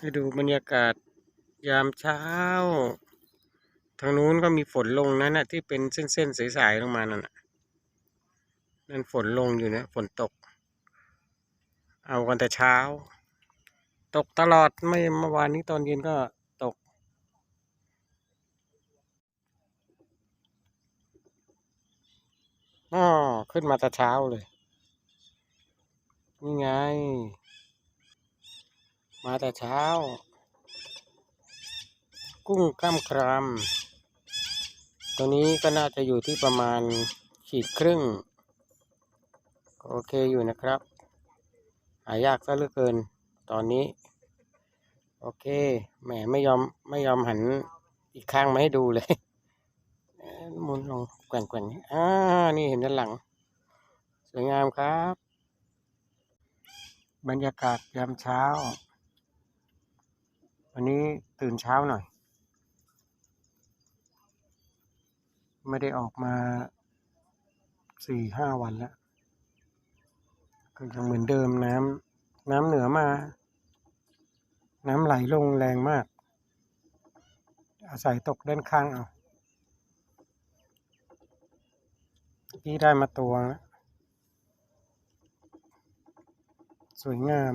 ให้ดูบรรยากาศยามเช้า ทางนู้นก็มีฝนลงนั่นนะที่เป็นเส้นๆสายๆลงมานั่นน่ะนั่นฝนลงอยู่นะฝนตก เอากันแต่เช้า ตกตลอดไม่เมื่อวานนี้ตอนเย็นก็ตก อ๋อ ขึ้นมาแต่เช้าเลย นี่ไง มาแต่เช้า กุ้งกล้ามครามตัวนี้ก็น่าจะอยู่ที่ประมาณขีดครึ่ง โอเคอยู่นะครับ หายากซะเหลือเกิน ตอนนี้ โอเค แหมไม่ยอมไม่ยอมหันอีกข้างมาให้ดูเลยหมุนลงแกว่งแกว่งๆอ่านี่เห็นด้านหลัง สวยงามครับ บรรยากาศยามเช้า วันนี้ตื่นเช้าหน่อย ไม่ได้ออกมาสี่ห้าวันแล้ว ก็ยังเหมือนเดิมน้ำน้ำเหนือมา น้ำไหลลงแรงมาก อาศัยตกด้านข้างเอาพี่ได้มาตัวแล้วสวยงาม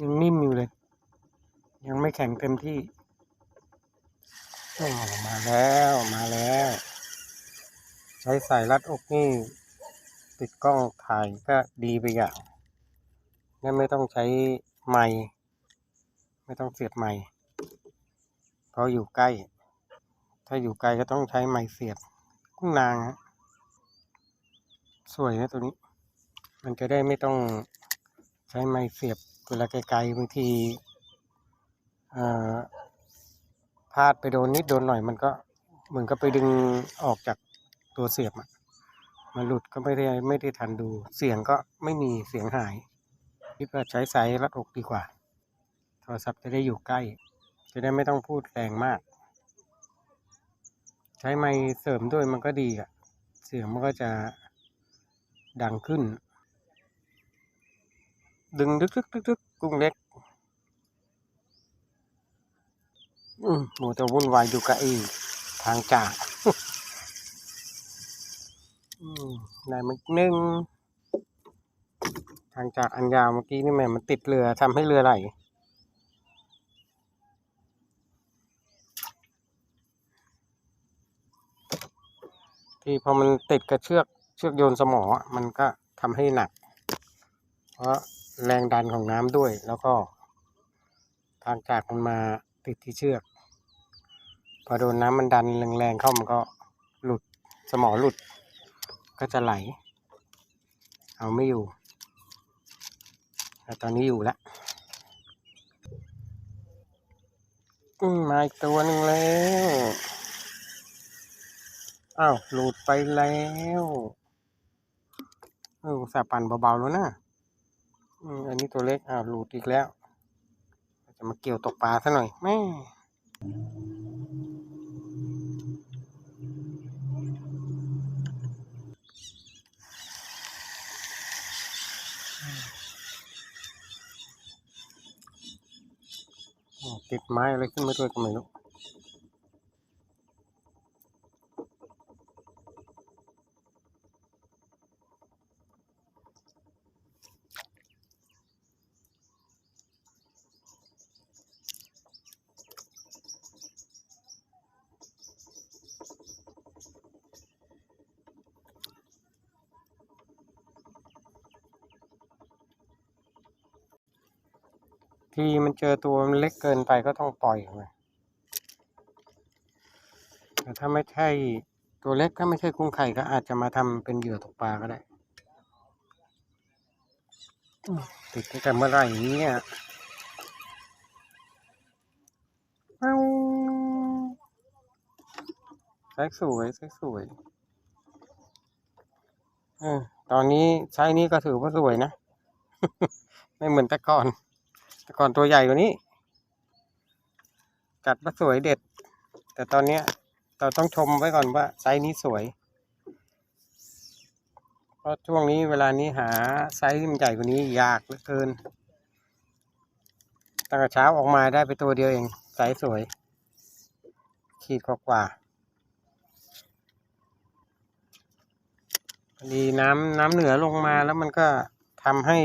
ยังนิ่มอยู่เลย ยังไม่แข็งเต็มที่โอ้มาแล้วมาแล้ว ใช้สายรัดอกนี่ติดกล้องถ่ายก็ดีไปอย่างนั่นไม่ต้องใช้ไม้ไม่ต้องเสียบไม้เพราะอยู่ใกล้ ถ้าอยู่ไกลก็ต้องใช้ไม้เสียบกุ้งนางฮะสวยนะตัวนี้ มันจะได้ไม่ต้องใช้ไม้เสียบเวลาไกลๆบางที พลาดไปโดนนิดโดนหน่อยมันก็เหมือนกับไปดึงออกจากตัวเสียบอะมันหลุดก็ไม่ได้ไม่ได้ทันดู เสียงก็ไม่มีเสียงหายคิดว่าใช้สายรัดอกดีกว่า โทรศัพท์จะได้อยู่ใกล้ จะได้ไม่ต้องพูดแรงมาก ใช้ไมค์เสริมด้วยมันก็ดีอะเสียงมันก็จะดังขึ้น ดึงดึกดึกดึกดึกกุ้งเล็ก อืมหมูจะวุ่นวายอยู่กับไอ้ทางจากอืมได้มาอีกหนึ่งทางจากอันยาวเมื่อกี้นี่แม่มันติดเรือทำให้เรือไหลที่พอมันติดกับเชือกเชือกโยนสมอ มันก็ทำให้หนัก เพราะแรงดันของน้ำด้วย แล้วก็ ทางจากมันมาติดที่เชือก พอโดนน้ำมันดันแรงๆเข้ามันก็หลุดสมอหลุด ก็จะไหล เอาไม่อยู่แต่ตอนนี้อยู่แล้วอืมมาอีกตัวหนึ่งแล้วอ้าวหลุดไปแล้วเออสาปั่นเบาๆแล้วนะอืมอันนี้ตัวเล็กอ้าวหลุดอีกแล้ว จะมาเกี่ยวตกปลาซะหน่อยแม่ ติดไม้อะไรขึ้นมาด้วยก็ไม่รู้ ทีมันเจอตัวมันเล็กเกินไปก็ต้องปล่อยออกมาแต่ถ้าไม่ใช่ตัวเล็กถ้าไม่ใช่กุ้งไข่ก็อาจจะมาทำเป็นเหยื่อตกปลาก็ได้ติดตั้งแต่เมื่อไหร่เนี่ยเอ้าใช้สวยใช้สวยเออตอนนี้ใช้นี้ก็ถือว่าสวยนะ ไม่เหมือนแต่ก่อน แต่ก่อนตัวใหญ่กว่านี้จัดว่าสวยเด็ด แต่ตอนนี้เราต้องชมไว้ก่อนว่าไซส์นี้สวย เพราะช่วงนี้เวลานี้หาไซส์ที่มันใหญ่กว่านี้ยากเหลือเกินตั้งแต่เช้าออกมาได้ไปตัวเดียวเองใสสวย ขีดกว่าดีน้ำน้ำเหนือลงมาแล้วมันก็ทำให้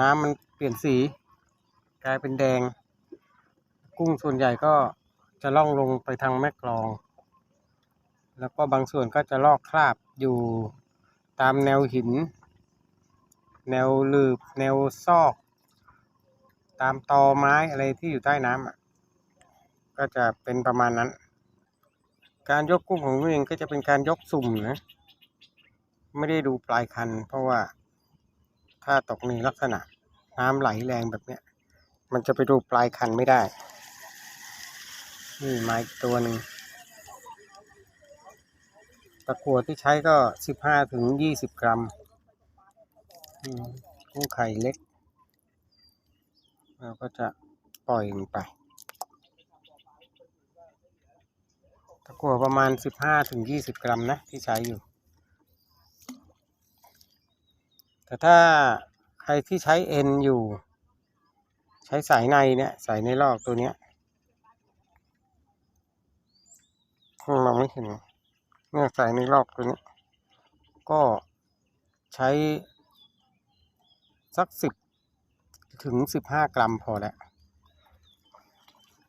น้ำมันเปลี่ยนสี กลายเป็นแดง กุ้งส่วนใหญ่ก็จะล่องลงไปทางแม่กลอง แล้วก็บางส่วนก็จะลอกคราบอยู่ตามแนวหิน แนวหลืบ แนวซอก ตามตอไม้อะไรที่อยู่ใต้น้ำก็จะเป็นประมาณนั้น การยกกุ้งของตัวเองก็จะเป็นการยกสุ่มนะไม่ได้ดูปลายคัน เพราะว่าถ้าตกในลักษณะน้ำไหลแรงแบบเนี้ย มันจะไปดูปลายคันไม่ได้ นี่ไม้ตัวหนึ่งตะกั่วที่ใช้ก็สิบห้าถึงยี่สิบกรัมอืมกุ้งไข่เล็ก เราก็จะปล่อยมันไป ตะกั่วประมาณสิบห้าถึงยี่สิบกรัมนะ ที่ใช้อยู่ แต่ถ้าใครที่ใช้เอ็นอยู่ ช้สายในเนี่ยสายในลอกตัวเนี้ยมองไม่เห็นเนี่ยสายในลอกตัวนี้ ก็ใช้สักสิบถึงสิบห้ากรัมพอแล้ว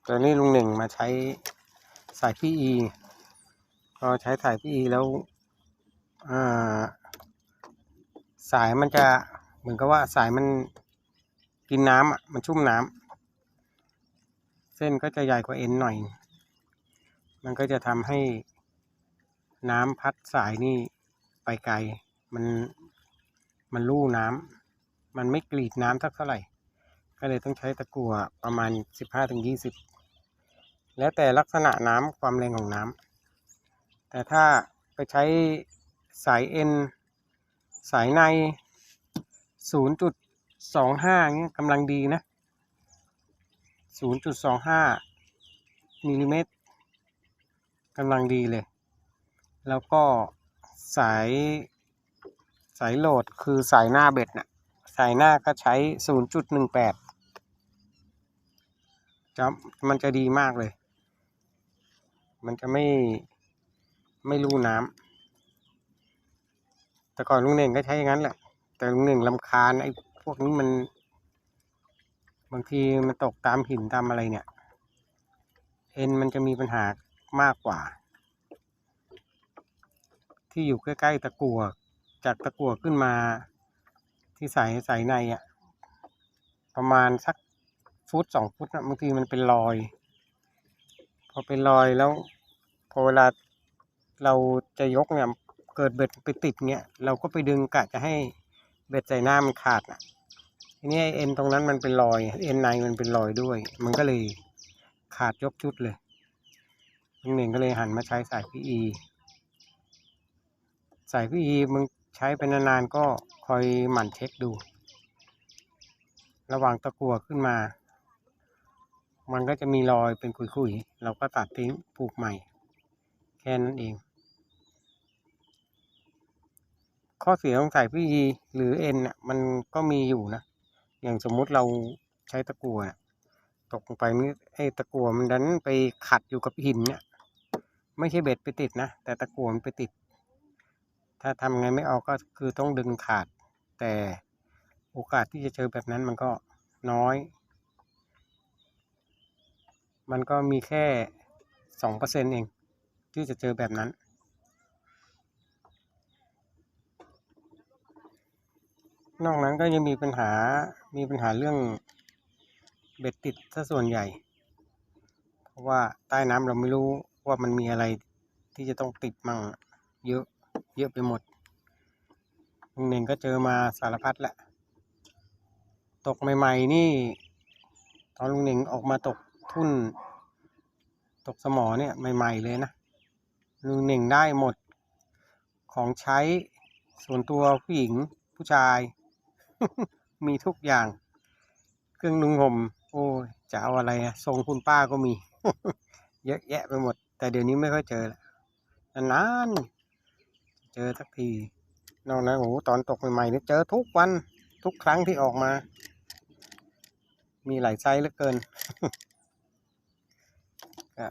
แต่นี่ลุงหนึ่งมาใช้สายพีอีพอใช้สายพีอีแล้วอ่าสายมันจะเหมือนกับว่าสายมัน กินน้ำอะมันชุ่มน้ำเส้นก็จะใหญ่กว่าเอ็นหน่อย มันก็จะทำให้น้ำพัดสายนี่ไปไกล มันมันลู่น้ำมันไม่กรีดน้ำสักเท่าไหร่ ก็เลยต้องใช้ตะกั่วประมาณสิบห้าถึงยี่สิบแล้วแต่ลักษณะน้ำความแรงของน้ำแต่ถ้าไปใช้สายเอ็นสายในศูนย์จุด สองห้าเงี้ยกำลังดีนะศูนย์จุดสองห้ามิลลิเมตรกำลังดีเลย แล้วก็สายสายโหลดคือสายหน้าเบ็ดน่ะสายหน้าก็ใช้ศูนย์จุดหนึ่งแปดจะมันจะดีมากเลย มันจะไม่ไม่รูน้ำแต่ก่อนลุงเน่งก็ใช้อย่างนั้นแหละ แต่ลุงเน่งลำคาญไอ้ พวกนี้มัน บางทีมันตกตามหินตามอะไรเนี่ย เอ็นมันจะมีปัญหามากกว่า ที่อยู่ใกล้ๆตะกั่วจากตะกั่วขึ้นมา ที่ใส่ใส่ในอะ ประมาณสักฟุตสองฟุตนะบางทีมันเป็นรอย พอเป็นรอยแล้ว พอเวลาเราจะยกเนี่ยเกิดเบ็ดไปติดเงี้ยเราก็ไปดึงกะจะให้ เบ็ดใส่หน้ามันขาดอะทีนี้เอ็นตรงนั้นมันเป็นรอย เอ็นในมันเป็นรอยด้วย มันก็เลยขาดยกชุดเลยลุงเน่งก็เลยหันมาใช้สายพีอีสายพีอีมึงใช้ไปนานๆก็คอยหมั่นเช็คดู ระหว่างตะกั่วขึ้นมา มันก็จะมีรอยเป็นขุยๆ เราก็ตัดทิ้งปลูกใหม่ แค่นั้นเอง ข้อเสียของสายพีีหรือเอ็นน่ะมันก็มีอยู่นะ อย่างสมมุติเราใช้ตะกั่วน่ะตกลงไปมันไอ้ตะกั่วมันดันไปขัดอยู่กับหินเนี่ย ไม่ใช่เบ็ดไปติดนะ แต่ตะกั่วมันไปติด ถ้าทำไงไม่ออกก็คือต้องดึงขาด แต่โอกาสที่จะเจอแบบนั้นมันก็น้อย มันก็มีแค่สองเปอร์เซ็นเอง ที่จะเจอแบบนั้น นอกนั้นก็ยังมีปัญหา มีปัญหาเรื่องเบ็ดติดซะส่วนใหญ่ เพราะว่าใต้น้ำเราไม่รู้ว่ามันมีอะไรที่จะต้องติดมั่งเยอะ เยอะไปหมดลุงเน่งก็เจอมาสารพัดแหละ ตกใหม่ๆนี่ ตอนลุงเน่งออกมาตกทุ่น ตกสมอเนี่ยใหม่ ๆเลยนะ ลุงเน่งได้หมด ของใช้ส่วนตัวผู้หญิงผู้ชาย มีทุกอย่าง เครื่องนุ่งห่มโอ้ยจะเอาอะไรอะทรงคุณป้าก็มี เยอะแยะไปหมด แต่เดี๋ยวนี้ไม่ค่อยเจอละนานๆเจอสักทีนอกนั้นโอ้ตอนตกใหม่ๆนี่เจอทุกวันทุกครั้งที่ออกมา มีหลายไซส์เหลือเกินก็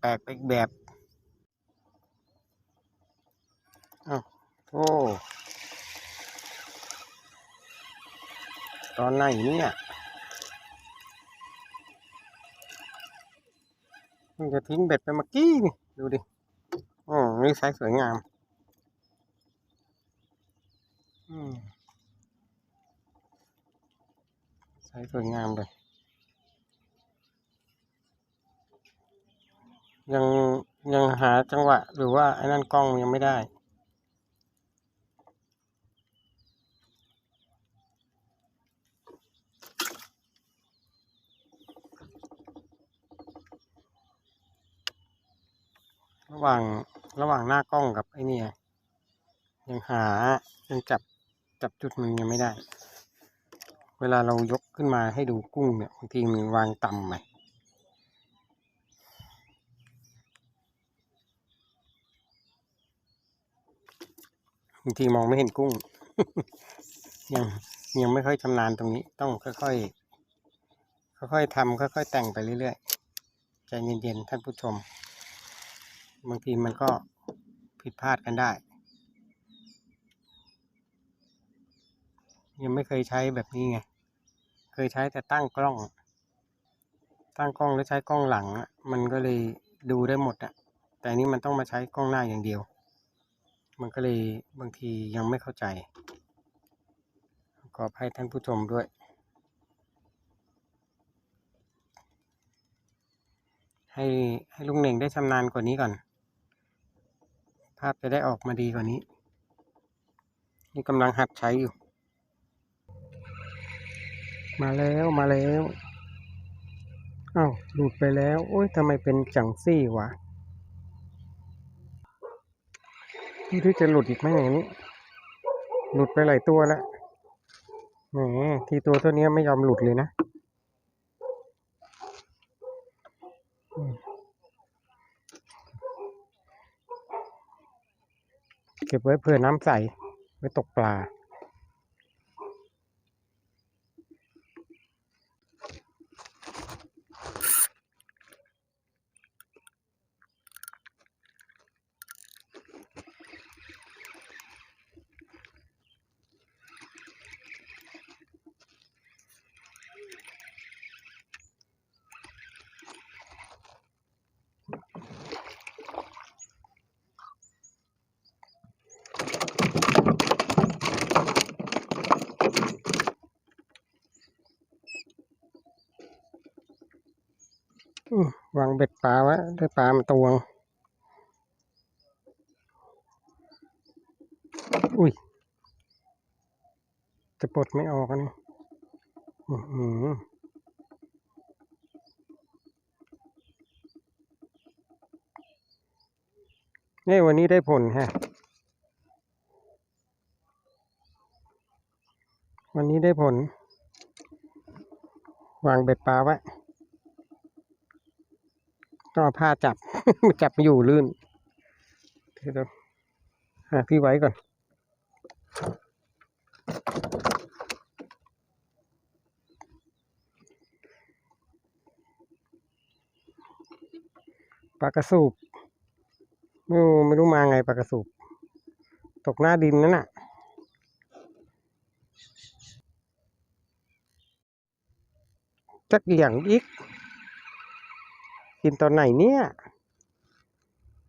แปลกไปอีกแบบอ้าวโอ้ ตอนไหนเนี่ยเพิ่งจะทิ้งเบ็ดไปเมื่อกี้นี่ดูดิอ๋อนี่ไซส์สวยงาม อืมไซส์สวยงามเลย ยังยังหาจังหวะหรือว่าไอ้นั่นกล้องยังไม่ได้ หว่างระหว่างหน้ากล้องกับไอ้นี่ยยังหายังจับจับจุดมันยังไม่ได้ เวลาเรายกขึ้นมาให้ดูกุ้งเนี่ยบางทีมันวางต่ำไปบางทีมองไม่เห็นกุ้ง ยังยังไม่ค่อยชำนาญตรงนี้ต้องค่อยๆค่อยๆทำค่อยๆแต่งไปเรื่อยๆใจเย็นๆท่านผู้ชม บางทีมันก็ผิดพลาดกันได้ ยังไม่เคยใช้แบบนี้ไง เคยใช้แต่ตั้งกล้อง ตั้งกล้องแล้วใช้กล้องหลัง มันก็เลยดูได้หมดอะแต่นนี้มันต้องมาใช้กล้องหน้าอย่างเดียว มันก็เลยบางทียังไม่เข้าใจ ขอให้ท่านผู้ชมด้วย ให้ให้ลุงเหน่งได้ชำนาญกว่านี้ก่อน ภาพจะได้ออกมาดีกว่านี้ นี่กำลังหัดใช้อยู่ มาแล้วมาแล้วอ้าวหลุดไปแล้วโอ้ยทำไมเป็นจังซี่วะพี่ที่จะหลุดอีกไหมอย่างนี้ หลุดไปหลายตัวแล้วแหมทีตัวตัวนี้ไม่ยอมหลุดเลยนะอืม เก็บไว้เผื่อน้ำใสไว้ตกปลา อืมวาง เบ็ดปลาไว้ได้ปลามาตวง อุ้ย จะปลดไม่ออกอันนี่อือหือนี่วันนี้ได้ผลฮะ วันนี้ได้ผล วางเบ็ดปลาไว้ ต้องเอาผ้าจับ จับไม่อยู่ลื่นเดี๋ยวเราหาที่ไว้ก่อน ปลากระสูบไม่รู้ไม่รู้มาไงปลากระสูบ ตกหน้าดินนั่นน่ะจักอย่างอีก กินตอนไหนเนี่ย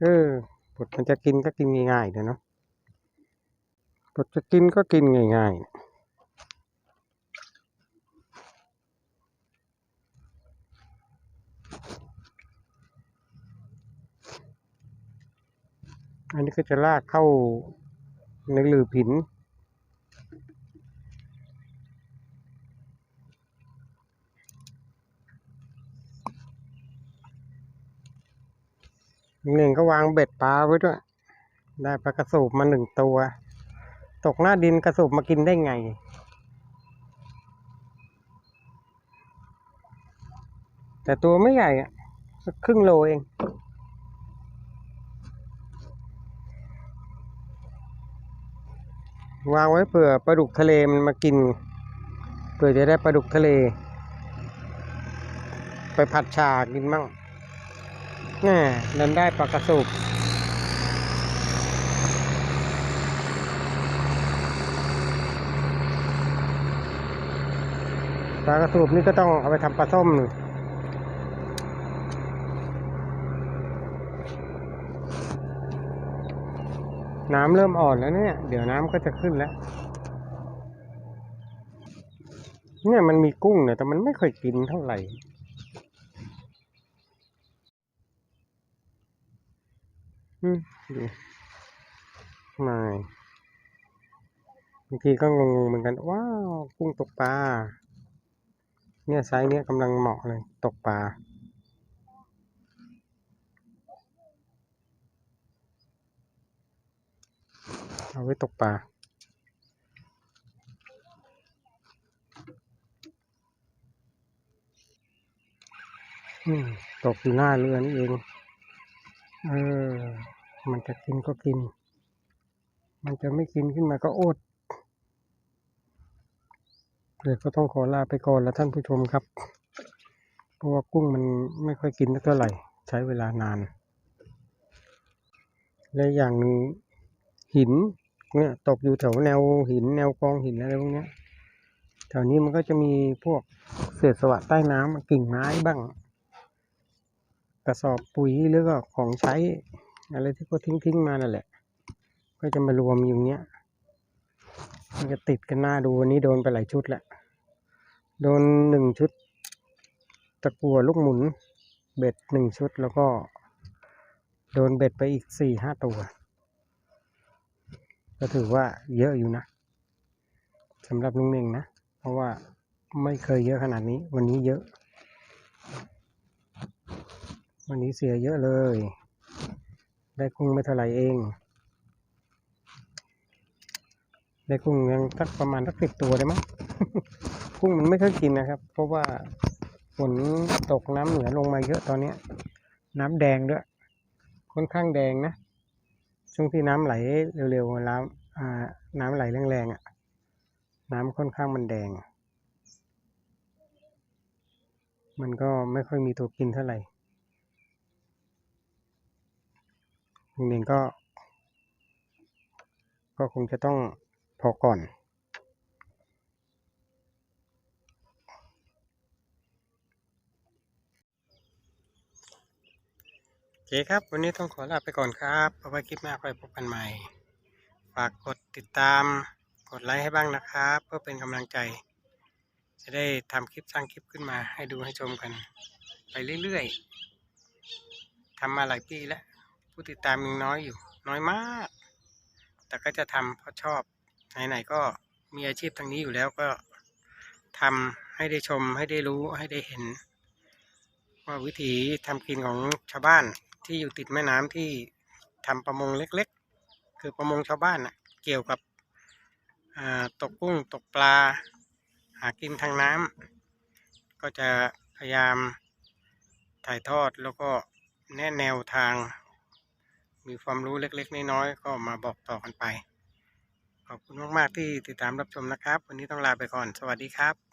เออปดมันจะกินก็กินง่ายๆเดี๋ยวเนาะปดจะกินก็กินง่ายๆอันนี้ก็จะลากเข้าในหลืบหิน หนึ่งก็วางเบ็ดปลาไว้ด้วย ได้ปลากระสูบมาหนึ่งตัว ตกหน้าดินกระสูบมากินได้ไง แต่ตัวไม่ใหญ่อะสักครึ่งโลเองวางไว้เผื่อปลาดุกทะเลมันมากินเผื่อจะได้ปลาดุกทะเล ไปผัดชากินมั่ง แน่ดันได้ปลากระสุบปลากระสุบนี่ก็ต้องเอาไปทำปลาส้ม น้ำเริ่มอ่อนแล้วเนี่ย เดี๋ยวน้ำก็จะขึ้นแล้ว เนี่ยมันมีกุ้งเนี่ยแต่มันไม่เคยกินเท่าไหร่ อืมดู ไม่บางทีก็งงเหมือนกัน ว้าว กุ้งตกปลา เนี่ยไซส์เนี้ยกำลังเหมาะเลย ตกปลาเอาไว้ตกปลา ตกอยู่หน้าเรือนี่เอง เออ มันจะกินก็กิน มันจะไม่กินขึ้นมาก็อดเดี๋ยวก็ต้องขอลาไปก่อนแล้วท่านผู้ชมครับ เพราะว่ากุ้งมันไม่ค่อยกินสักเท่าไหร่ ใช้เวลานาน และอย่างหนึ่งหินเนี่ยตกอยู่แถวแนวหิน แนวกองหินอะไรพวกนี้แถวนี้มันก็จะมีพวกเศษสวะใต้น้ำกิ่งไม้บ้าง กระสอบปุ๋ยหรือก็ของใช้ อะไรที่เขาทิ้งทิ้งๆมานั่นแหละ ก็จะมารวมอยู่เนี้ย มันจะติดกันหน้าดูวันนี้โดนไปหลายชุดแหละ โดนหนึ่งชุด ตะกัวลูกหมุน เบ็ดหนึ่งชุดแล้วก็ โดนเบ็ดไปอีกสี่ห้าตัว ก็ถือว่าเยอะอยู่นะสำหรับลุงเน่งนะ เพราะว่าไม่เคยเยอะขนาดนี้ วันนี้เยอะ วันนี้เสียเยอะเลย ได้กุ้งไม่เท่าไหร่เอง ได้กุ้งยังสักประมาณสักสิบตัวได้มั้งกุ้งมันไม่ค่อยกินนะครับ เพราะว่าฝนตกน้ำเหนือลงมาเยอะตอนเนี้ย น้ำแดงด้วย ค่อนข้างแดงนะ ช่วงที่น้ำไหลเร็วๆน้ำน้ำไหลแรงๆอะ น้ำค่อนข้างมันแดง มันก็ไม่ค่อยมีตัวกินเท่าไหร่ ลุงเองก็ ก็คงจะต้องพอก่อน โอเคครับ วันนี้ต้องขอลาไปก่อนครับเอาไว้คลิปหน้าค่อยพบกันใหม่ ฝากกดติดตามกดไลค์ให้บ้างนะครับ เพื่อเป็นกำลังใจ จะได้ทำคลิปสร้างคลิปขึ้นมาให้ดูให้ชมกัน ไปเรื่อยๆทำมาหลายปีแล้ว ผู้ติดตามยังน้อยอยู่ น้อยมาก แต่ก็จะทำเพราะชอบ ไหนๆก็มีอาชีพทางนี้อยู่แล้วก็ทำให้ได้ชมให้ได้รู้ให้ได้เห็น ว่าวิถีทำกินของชาวบ้านที่อยู่ติดแม่น้ำที่ทำประมงเล็กๆ คือประมงชาวบ้านนะเกี่ยวกับตกกุ้งตกปลา หากินทางน้ำก็จะพยายามถ่ายทอดแล้วก็แนะแนวทาง มีความรู้เล็ก ๆ น้อยๆก็มาบอกต่อกันไป ขอบคุณมาก ๆ ที่ติดตามรับชมนะครับ วันนี้ต้องลาไปก่อน สวัสดีครับ